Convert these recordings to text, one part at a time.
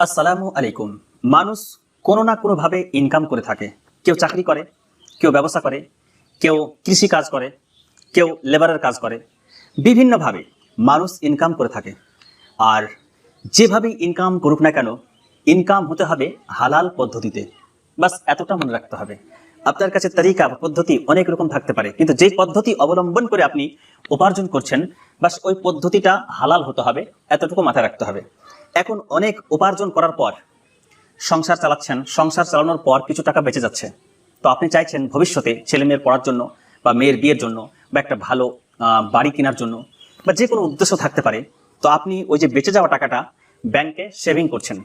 আসসালামু আলাইকুম। মানুষ কোনো না কোনোভাবে ইনকাম করে থাকে। কেউ চাকরি করে, কেউ ব্যবসা করে, কেউ কৃষি কাজ করে, কেউ লেবারের কাজ করে। বিভিন্নভাবে মানুষ ইনকাম করে থাকে। আর যেভাবেই ইনকাম করুক না কেন ইনকাম হতে হবে হালাল পদ্ধতিতে। বাস এতটা মনে রাখতে হবে। আপনার কাছে তালিকা বা পদ্ধতি অনেক রকম থাকতে পারে। কিন্তু যে পদ্ধতি অবলম্বন করে আপনি উপার্জন করছেন, বাস ওই পদ্ধতিটা হালাল হতে হবে, এতটুকু মাথায় রাখতে হবে। এখন অনেক উপার্জন করার পর সংসার চালাচ্ছেন, সংসার চালানোর পর কিছু টাকা বেঁচে যাচ্ছে। তো আপনি চাইছেন ভবিষ্যতে ছেলে মেয়ের পড়ার জন্য বা মেয়ের বিয়ের জন্য বা একটা ভালো বাড়ি কেনার জন্য বা যে কোনো উদ্দেশ্য থাকতে পারে। তো আপনি ওই যে বেঁচে যাওয়া টাকাটা ব্যাংকে সেভিং করছেন।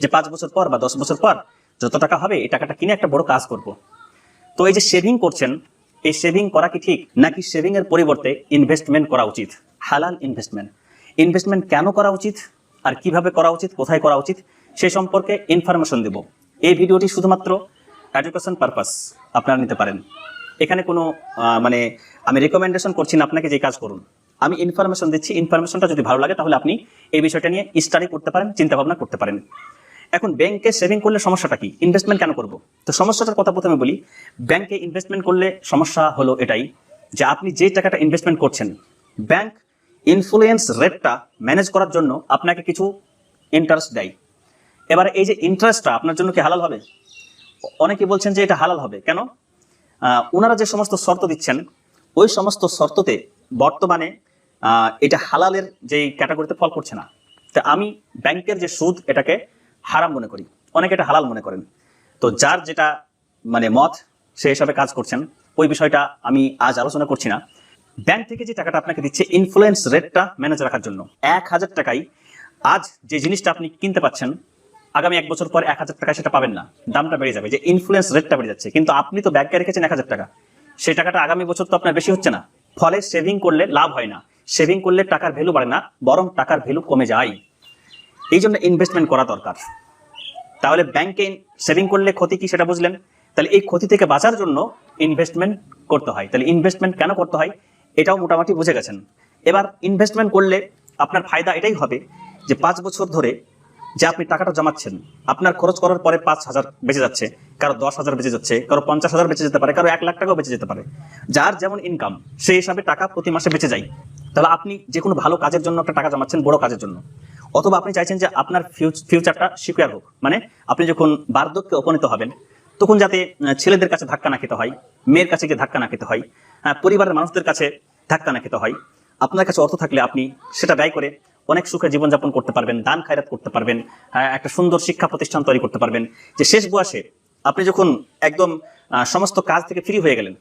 যে পাঁচ বছর পর বা দশ বছর পর যত টাকা হবে, এই টাকাটা কিনে একটা বড় কাজ করব। তো এই যে সেভিং করছেন, এই সেভিং করা কি ঠিক? নাকি সেভিং এর পরিবর্তে ইনভেস্টমেন্ট করা উচিত? হালাল ইনভেস্টমেন্ট ইনভেস্টমেন্ট কেন করা উচিত? আর কীভাবে করা উচিত, কোথায় করা উচিত, সে সম্পর্কে ইনফরমেশন দেব। এই ভিডিওটি শুধুমাত্র এডুকেশন পারপাস আপনারা নিতে পারেন। এখানে কোনো মানে আমি রেকমেন্ডেশন করছি না আপনাকে যে কাজ করুন। আমি ইনফরমেশন দিচ্ছি ইনফরমেশনটা যদি ভালো লাগে তাহলে আপনি এই বিষয়টা নিয়ে স্টাডি করতে পারেন চিন্তা ভাবনা করতে পারেন। এখন ব্যাংকে সেভিং করলে সমস্যাটা কি? ইনভেস্টমেন্ট কেন করব? তো সমস্যাটার কথা প্রথমে বলি ব্যাংকে ইনভেস্টমেন্ট করলে সমস্যা হলো এটাই যে আপনি যে টাকাটা ইনভেস্টমেন্ট করছেন ব্যাংক ইনফ্লুয়েন্স রেটটা ম্যানেজ করার জন্য আপনাকে কিছু ইন্টারেস্ট দেয়। এবার এই যে ইন্টারেস্টটা আপনার জন্য কি হালাল হবে? অনেকে বলছেন যে এটা হালাল হবে। কেন? ওনারা যে সমস্ত শর্ত দিচ্ছেন, ওই সমস্ত শর্ততে বর্তমানে এটা হালালের যেই ক্যাটাগরিতে ফল করছে না। তা আমি ব্যাংকের যে সুদ, এটাকে হারাম মনে করি। অনেকে এটা হালাল মনে করেন। তো যার যেটা মানে মত, সে হিসাবে কাজ করছেন, ওই বিষয়টা আমি আজ আলোচনা করছি না। ব্যাংক থেকে যে টাকাটা আপনাকে দিচ্ছে ইনফ্লুয়েন্স রেটটা ম্যানেজ রাখার জন্য। এক হাজার টাকায় আজ যে জিনিসটা আপনি কিনতে পাচ্ছেন, আগামী এক বছর পর এক হাজার টাকা সেটা পাবেন না। দামটা বেড়ে যাবে, যে ইনফ্লুয়েন্স রেটটা বেড়ে যাচ্ছে। কিন্তু আপনি তো ব্যাংকে রেখেছেন এক হাজার টাকা। সেই টাকাটা আগামী বছর তো আপনার বেশি হচ্ছে না। ফলে সেভিং করলে লাভ হয় না। সেভিং করলে টাকার ভ্যালু বাড়ে না, বরং টাকার ভ্যালু কমে যায়। এই জন্য ইনভেস্টমেন্ট করা দরকার। তাহলে ব্যাংকে সেভিং করলে ক্ষতি কি সেটা বুঝলেন? তাহলে এই ক্ষতি থেকে বাঁচার জন্য ইনভেস্টমেন্ট করতে হয়। তাহলে ইনভেস্টমেন্ট কেন করতে হয়? এটাও মোটামুটি বুঝে গেছেন। এবার ইনভেস্টমেন্ট করলে আপনার ফায়দা এটাই হবে যে পাঁচ বছর ধরে যে আপনি টাকাটা জমাচ্ছেন আপনার খরচ করার পরে পাঁচ হাজার বেঁচে যাচ্ছে কারও দশ হাজার বেঁচে যাচ্ছে কারও পঞ্চাশ হাজার বেঁচে যেতে পারে কারও এক লাখ টাকাও বেঁচে যেতে পারে। যার যেমন ইনকাম সেই হিসাবে টাকা প্রতি মাসে বেঁচে যায়। তাহলে আপনি যে কোনো ভালো কাজের জন্য একটা টাকা জমাচ্ছেন বড় কাজের জন্য। অথবা আপনি চাইছেন যে আপনার ফিউচারটা সিকিউর হোক। মানে আপনি যখন বার্ধক্যে উপনীত হবেন তখন যাতে ছেলেদের কাছে ধাক্কা না খেতে হয় মেয়ের কাছে গিয়ে ধাক্কা না খেতে হয় হ্যাঁ, পরিবারের মানুষদের কাছে ধাক্কা না খেতে হয়। আপনার কাছে অর্থ থাকলে আপনি সেটা ব্যয় করে অনেক সুখে জীবনযাপন করতে পারবেন দান খায়রাত করতে পারবেন হ্যাঁ, একটা সুন্দর শিক্ষা প্রতিষ্ঠান তৈরি করতে পারবেন। যে শেষ বয়সে আপনি যখন একদম সমস্ত কাজ থেকে ফ্রি হয়ে গেলেন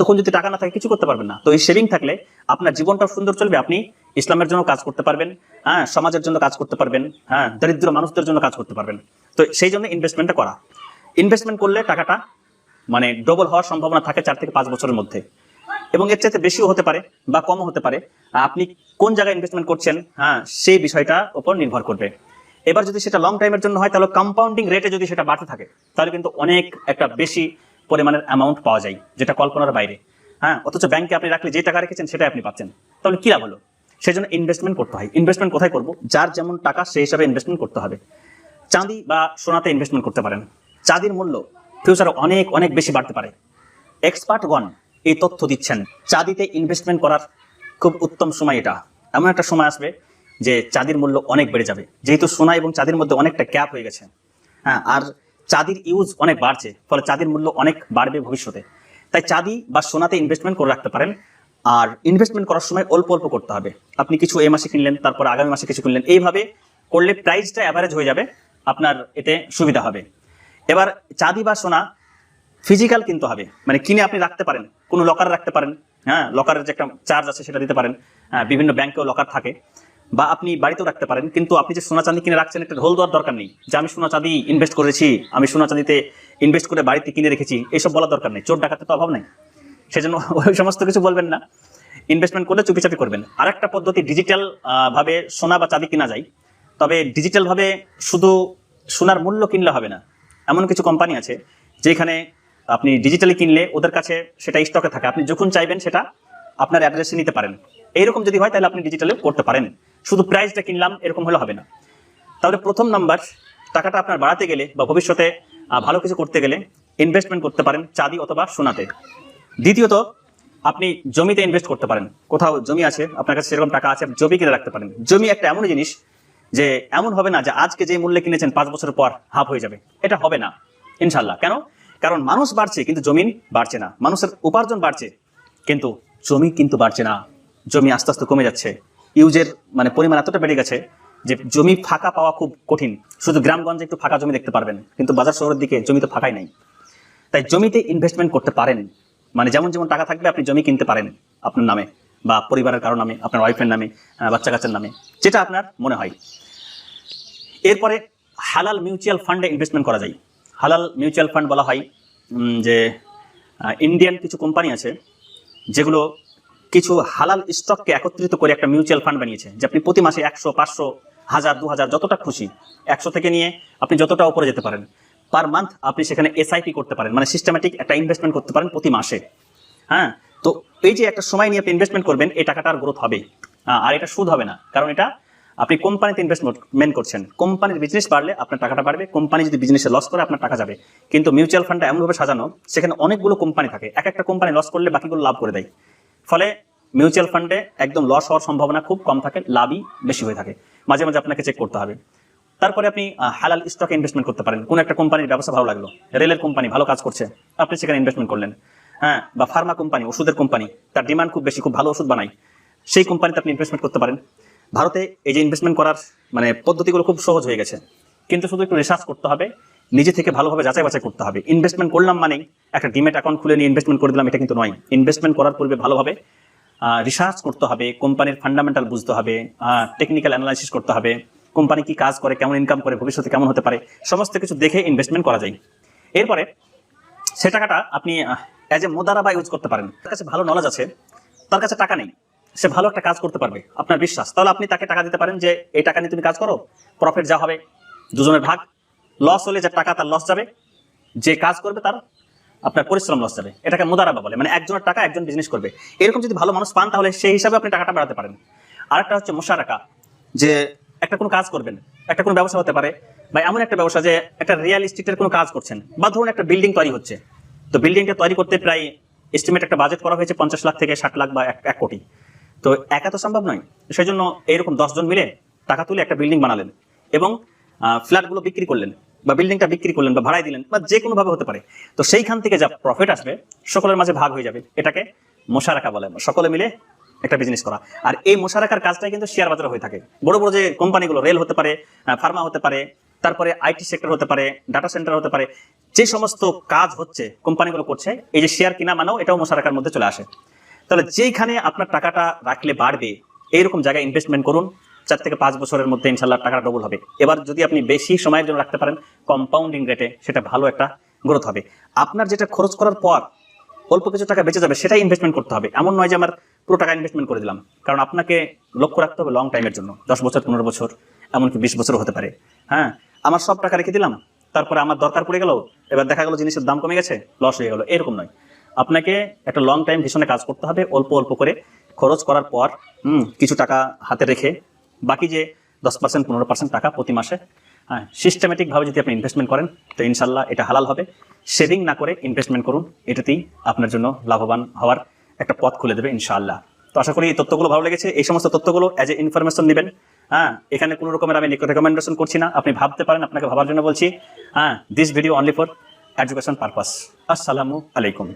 তখন যদি টাকা না থাকে কিছু করতে পারবেন না। তো এই সেভিং থাকলে আপনার জীবনটা সুন্দর চলবে আপনি ইসলামের জন্য কাজ করতে পারবেন হ্যাঁ সমাজের জন্য কাজ করতে পারবেন হ্যাঁ দরিদ্র মানুষদের জন্য কাজ করতে পারবেন। তো সেই জন্য ইনভেস্টমেন্টটা করা। ইনভেস্টমেন্ট করলে টাকাটা মানে ডবল হওয়ার সম্ভাবনা থাকে চার থেকে পাঁচ বছরের মধ্যে। এবং এর চাইতে বেশিও হতে পারে বা কমও হতে পারে। আপনি কোন জায়গায় ইনভেস্টমেন্ট করছেন হ্যাঁ সেই বিষয়টার উপর নির্ভর করবে। এবার যদি সেটা লং টাইমের জন্য হয়, তাহলে কম্পাউন্ডিং রেটে যদি সেটা বাড়তে থাকে, তাহলে কিন্তু অনেক একটা বেশি পরিমাণের অ্যামাউন্ট পাওয়া যায়, যেটা কল্পনার বাইরে। হ্যাঁ অথচ ব্যাংকে আপনি রাখলে যে টাকা রেখেছেন, সেটাই আপনি পাচ্ছেন। তাহলে কি লাভ হলো? সেই জন্য ইনভেস্টমেন্ট করতে হয়। ইনভেস্টমেন্ট কোথায় করব? যার যেমন টাকা সেই হিসাবে ইনভেস্টমেন্ট করতে হবে। চাঁদি বা সোনাতে ইনভেস্টমেন্ট করতে পারেন। চাঁদির মূল্য ফিউচারে অনেক অনেক বেশি বাড়তে পারে। এক্সপার্ট এক্সপার্টগণ এই তথ্য দিচ্ছেন। চাঁদিতে ইনভেস্টমেন্ট করার খুব উত্তম সময় এটা। এমন একটা সময় আসবে যে চাঁদির মূল্য অনেক বেড়ে যাবে। যেহেতু সোনা এবং চাঁদির মধ্যে অনেকটা গ্যাপ হয়ে গেছে। হ্যাঁ আর চাঁদির ইউজ অনেক বাড়ছে, ফলে চাঁদির মূল্য অনেক বাড়বে ভবিষ্যতে। তাই চাঁদি বা সোনাতে ইনভেস্টমেন্ট করে রাখতে পারেন। আর ইনভেস্টমেন্ট করার সময় অল্প অল্প করতে হবে। আপনি কিছু এই মাসে কিনলেন, তারপর আগামী মাসে কিছু কিনলেন, এইভাবে করলে প্রাইসটা অ্যাভারেজ হয়ে যাবে। আপনার এতে সুবিধা হবে। এবার চাঁদি বা সোনা ফিজিক্যাল কিনতে হবে। মানে কিনে আপনি রাখতে পারেন। কোনো লকারে রাখতে পারেন। হ্যাঁ লকারের যে একটা চার্জ আছে সেটা দিতে পারেন। হ্যাঁ, বিভিন্ন ব্যাংকেও লকার থাকে। বা আপনি বাড়িতেও রাখতে পারেন। কিন্তু আপনি যে সোনা চাঁদি কিনে রাখছেন একটা ঢোল দেওয়ার দরকার নেই। যে আমি সোনা চাঁদি ইনভেস্ট করেছি আমি সোনা চাঁদিতে ইনভেস্ট করে বাড়িতে কিনে রেখেছি এসব বলার দরকার নেই। চোর ডাকাতে তো অভাব নেই। সেজন্য ওই সমস্ত কিছু বলবেন না। ইনভেস্টমেন্ট করলে চুপিচাপি করবেন। আরেকটা পদ্ধতি ডিজিটাল ভাবে সোনা বা চাঁদি কিনা যায়। তবে ডিজিটাল ভাবে শুধু সোনার মূল্য কিনলে হবে না। এমন কিছু কোম্পানি আছে যেখানে আপনি ডিজিটালি কিনলে ওদের কাছে সেটা স্টকে থাকে। আপনি যখন চাইবেন সেটা আপনার অ্যাড্রেসে নিতে পারেন। এইরকম যদি হয় তাহলে আপনি ডিজিটালি করতে পারেন। শুধু প্রাইসটা কিনলাম এরকম হলে হবে না। তাহলে প্রথম নাম্বার টাকাটা আপনার বাড়াতে গেলে বা ভবিষ্যতে ভালো কিছু করতে গেলে ইনভেস্টমেন্ট করতে পারেন চাঁদি অথবা সোনাতে। দ্বিতীয়ত, আপনি জমিতে ইনভেস্ট করতে পারেন। কোথাও জমি আছে, আপনার কাছে সেরকম টাকা আছে, জমি কিনে রাখতে পারেন। জমি একটা এমন জিনিস যে এমন হবে না যে আজকে যে মূল্যে কিনেছেন পাঁচ বছর পর হাফ হয়ে যাবে। এটা হবে না ইনশাল্লাহ কেন? কারণ মানুষ বাড়ছে, কিন্তু জমিন বাড়ছে না। মানুষের উপার্জন বাড়ছে, কিন্তু জমি কিন্তু বাড়ছে না। জমি আস্তে আস্তে কমে যাচ্ছে। ইউজের মানে পরিমাণ এতটা বেড়ে গেছে যে জমি ফাঁকা পাওয়া খুব কঠিন। শুধু গ্রামগঞ্জে একটু ফাঁকা জমি দেখতে পারবেন, কিন্তু বাজার শহরের দিকে জমি তো ফাঁকাই নাই। তাই জমিতে ইনভেস্টমেন্ট করতে পারেন। মানে যেমন যেমন টাকা থাকবে, আপনি জমি কিনতে পারেন আপনার নামে বা পরিবারের কারও নামে, আপনার ওয়াইফের নামে বাচ্চা কাচ্চার নামে, যেটা আপনার মনে হয়। এরপরে হালাল মিউচুয়াল ফান্ডে ইনভেস্টমেন্ট করা যায়। হালাল মিউচুয়াল ফান্ড বলা হয় যে ইন্ডিয়ান কিছু কোম্পানি আছে, যেগুলো কিছু হালাল স্টককে একত্রিত করে একটা মিউচুয়াল ফান্ড বানিয়েছে, যে আপনি প্রতি মাসে একশো, পাঁচশো, হাজার, দু হাজার, যতটা খুশি, একশো থেকে নিয়ে আপনি যতটা উপরে যেতে পারেন পার মান্থ আপনি সেখানে এসআইপি করতে পারেন মানে সিস্টেমেটিক একটা ইনভেস্টমেন্ট করতে পারেন প্রতি মাসে হ্যাঁ? তো এই যে একটা সময় নিয়ে আপনি ইনভেস্টমেন্ট করবেন, এই টাকাটার গ্রোথ হবে আর এটা সুদ হবে না, কারণ এটা আপনি কোম্পানিতে ইনভেস্টমেন্ট করছেন, কোম্পানির বিজনেস বাড়লে আপনার টাকাটা বাড়বে, কোম্পানি যদি বিজনেসে লস করে, আপনার টাকা যাবে। কিন্তু মিউচুয়াল ফান্ডটা এমনভাবে সাজানো, সেখানে অনেকগুলো কোম্পানি থাকে, এক একটা কোম্পানি লস করলে বাকিগুলো লাভ করে দেয়। ফলে মিউচুয়াল ফান্ডে একদম লস হওয়ার সম্ভাবনা খুব কম থাকে, লাভই বেশি হয়ে থাকে। মাঝে মাঝে আপনাকে চেক করতে হবে। তারপরে আপনি হালাল স্টকে ইনভেস্টমেন্ট করতে পারেন। কোন একটা কোম্পানির ব্যবসা ভালো লাগল, রেলের কোম্পানি ভালো কাজ করছে, আপনি সেখানে ইনভেস্টমেন্ট করলেন। হ্যাঁ বা ফার্মা কোম্পানি, ওষুধের কোম্পানি, তার ডিমান্ড খুব বেশি, খুব ভালো ওষুধ বানায়। সেই কোম্পানিতে আপনি ইনভেস্টমেন্ট করতে পারেন। ভারতে এই যে ইনভেস্টমেন্ট করার মানে পদ্ধতিগুলো খুব সহজ হয়ে গেছে। কিন্তু শুধু একটু রিসার্চ করতে হবে, নিজে থেকে ভালোভাবে যাচাই বাছাই করতে হবে। ইনভেস্টমেন্ট করলাম মানে একটা ডিমেট অ্যাকাউন্ট খুলে নিয়ে ইনভেস্টমেন্ট করে দিলাম, এটা কিন্তু নয়। ইনভেস্টমেন্ট করার পূর্বে ভালোভাবে রিসার্চ করতে হবে কোম্পানির ফান্ডামেন্টাল বুঝতে হবে টেকনিক্যাল অ্যানালাইসিস করতে হবে কোম্পানি কি কাজ করে, কেমন ইনকাম করে, ভবিষ্যতে কেমন হতে পারে, সমস্ত কিছু দেখে ইনভেস্টমেন্ট করা যায়। এরপরে, সে টাকাটা আপনি অ্যাজ এ মোদারাবা ইউজ করতে পারেন। তার কাছে ভালো নলেজ আছে, তার কাছে টাকা নেই। সে ভালো একটা কাজ করতে পারবে, আপনার বিশ্বাস। তাহলে আপনি তাকে টাকা দিতে পারেন যে, এই টাকা নিয়ে তুমি কাজ করো প্রফিট যা হবে, দুজনের ভাগ লস হলে যে টাকা তার লস যাবে, যে কাজ করবে তার, আপনার পরিশ্রম লস যাবে। এটাকে মুদারাবা বলে মানে একজনের টাকা একজন বিজনেস করবে। এরকম যদি ভালো মানুষ পান, তাহলে সেই হিসাবে আপনি টাকাটা বাড়াতে পারেন। আরেকটা হচ্ছে মোশারাকা, যে একটা কোনো কাজ করবেন, একটা কোনো ব্যবসা হতে পারে, বা এমন একটা ব্যবসা যে একটা রিয়েল এস্টেটের কোনো কাজ করছেন, বা ধরুন একটা বিল্ডিং তৈরি হচ্ছে। তো বিল্ডিংটা তৈরি করতে প্রায় এস্টিমেট একটা বাজেট করা হয়েছে পঞ্চাশ লাখ থেকে ষাট লাখ বা এক কোটি। তো একা তো সম্ভব নয়। সেই জন্য এইরকম দশজন মিলে টাকা তুলে একটা বিল্ডিং বানালেন এবং ফ্ল্যাটগুলো বিক্রি করলেন বা বিল্ডিংটা বিক্রি করলেন বা ভাড়াই দিলেন বা যে কোনোভাবে হতে পারে। তো সেইখান থেকে যা প্রফিট আসবে, সকলের মাঝে ভাগ হয়ে যাবে। এটাকে মশারাকা বলে সকলে মিলে একটা বিজনেস করা। আর এই মশারাকার কাজটাই কিন্তু শেয়ার বাজারে হয়ে থাকে। বড় বড় যে কোম্পানিগুলো রেল হতে পারে ফার্মা হতে পারে, তারপরে আইটি সেক্টর হতে পারে ডাটা সেন্টার হতে পারে, যে সমস্ত কাজ হচ্ছে কোম্পানিগুলো করছে, এই যে শেয়ার কিনা মানেও এটাও মশারাকার মধ্যে চলে আসে। তাহলে যেইখানে আপনার টাকাটা রাখলে বাড়বে, এইরকম জায়গায় ইনভেস্টমেন্ট করুন। চার থেকে পাঁচ বছরের মধ্যে ইনশাল্লাহ টাকাটা ডবল হবে। এবার যদি আপনি বেশি সময়ের জন্য রাখতে পারেন কম্পাউন্ডিং রেটে সেটা ভালো একটা গ্রোথ হবে। আপনার যেটা খরচ করার পর অল্প কিছু টাকা বেঁচে যাবে, সেটাই ইনভেস্টমেন্ট করতে হবে। এমন নয় যে আমার পুরো টাকা ইনভেস্টমেন্ট করে দিলাম। কারণ আপনাকে লক্ষ্য রাখতে হবে লং টাইমের জন্য। দশ বছর, পনেরো বছর, এমনকি বিশ বছর হতে পারে। হ্যাঁ আমার সব টাকা রেখে দিলাম, তারপরে আমার দরকার পড়ে গেল, এবার দেখা গেল জিনিসের দাম কমে গেছে লস হয়ে গেল, এরকম নয়। আপনাকে একটা লং টাইম ভীষণে কাজ করতে হবে অল্প অল্প করে খরচ করার পর হুম, কিছু টাকা হাতে রেখে বাকি যে দশ পার্সেন্ট পনেরো পার্সেন্ট টাকা প্রতি মাসে হ্যাঁ সিস্টেমেটিকভাবে যদি আপনি ইনভেস্টমেন্ট করেন তো ইনশাল্লাহ এটা হালাল হবে। সেভিং না করে ইনভেস্টমেন্ট করুন এটাতেই আপনার জন্য লাভবান হওয়ার একটা পথ খুলে দেবে ইনশাআল্লাহ। তো আশা করি এই তথ্যগুলো ভালো লেগেছে। এই সমস্ত তথ্যগুলো অ্যাজ এ ইনফরমেশন নেবেন। হ্যাঁ এখানে কোনো রকমের আমি রেকমেন্ডেশন করছি না। আপনি ভাবতে পারেন আপনাকে ভাবার জন্য বলছি। হ্যাঁ this video only for education purpose আসসালামু আলাইকুম।